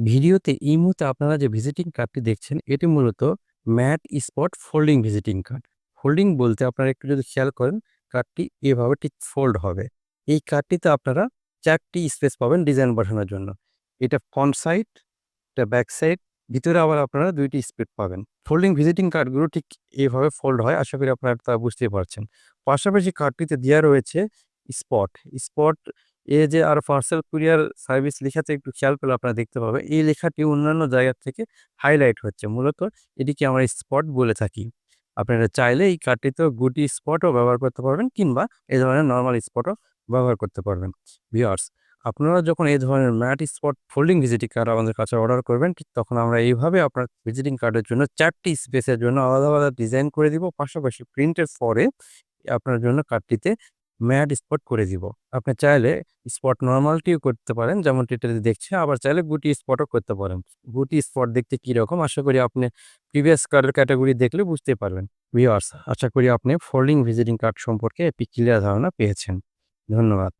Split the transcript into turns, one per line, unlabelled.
ভিডিওতে এই মুহূর্তে আপনারা যে ভিজিটিং কার্ডটি দেখছেন এটি মূলত matt spot folding visiting card. Folding বলতে আপনারা একটু যদি খেয়াল করেন কার্ডটি এভাবে ঠিক ফোল্ড হবে। এই কার্ডটিতে আপনারা চারটি স্পেস পাবেন ডিজাইন বসানোর জন্য। এটা ফ্রন্ট সাইড, এটা ব্যাক সাইড, ভিতরে আবার আপনারা ২ টি স্পেস পাবেন। ফোল্ডিং ভিজিটিং কার্ডগুলো ঠিক এভাবে ফোল্ড হয়। আশা করি আপনারা তা বুঝতেই পারছেন। পাশাপাশি কার্ডটিতে দেওয়া রয়েছে স্পট। স্পট এ যে আর পার্সেল কুরিয়ার সার্ভিস লেখাতে একটু খেয়াল করলে আপনারা দেখতে পাবেন। এই লেখাটি অন্যান্য জায়গার থেকে হাইলাইট হচ্ছে। মূলত এটিকে আমরা স্পট বলে থাকি। আপনারা চাইলে এই কার্ডটিতেও গুটি স্পটও ব্যবহার করতে পারবেন কিংবা এ ধরনের নরমাল স্পটও ব্যবহার করতে পারবেন। ভিউয়ার্স আপনারা যখন এই ধরনের matt spot folding visiting card আমাদের কাছে অর্ডার করবেন ঠিক তখন আমরা এইভাবে আপনার ভিজিটিং কার্ডের জন্য ৪ টি স্পেসের জন্য আলাদা, আলাদা ডিজাইন করে দিব। পাশাপাশি প্রিন্টের পরে আপনার জন্য কার্ডটিতে ম্যাট স্পট করে দিব। আপনি চাইলে স্পট নর্মালটিও করতে পারেন যেমন এটা দেখছে। আবার চাইলে গুটি স্পটও করতে পারেন। গুটি স্পট দেখতে কীরকম আশা করি আপনি প্রিভিয়াস কার্ডের ক্যাটাগরি দেখলে বুঝতে পারবেন। ভিওয়ার্স আশা করি আপনি ফোল্ডিং ভিজিটিং কার্ড সম্পর্কে একটি ক্লিয়ার ধারণা পেয়েছেন। ধন্যবাদ।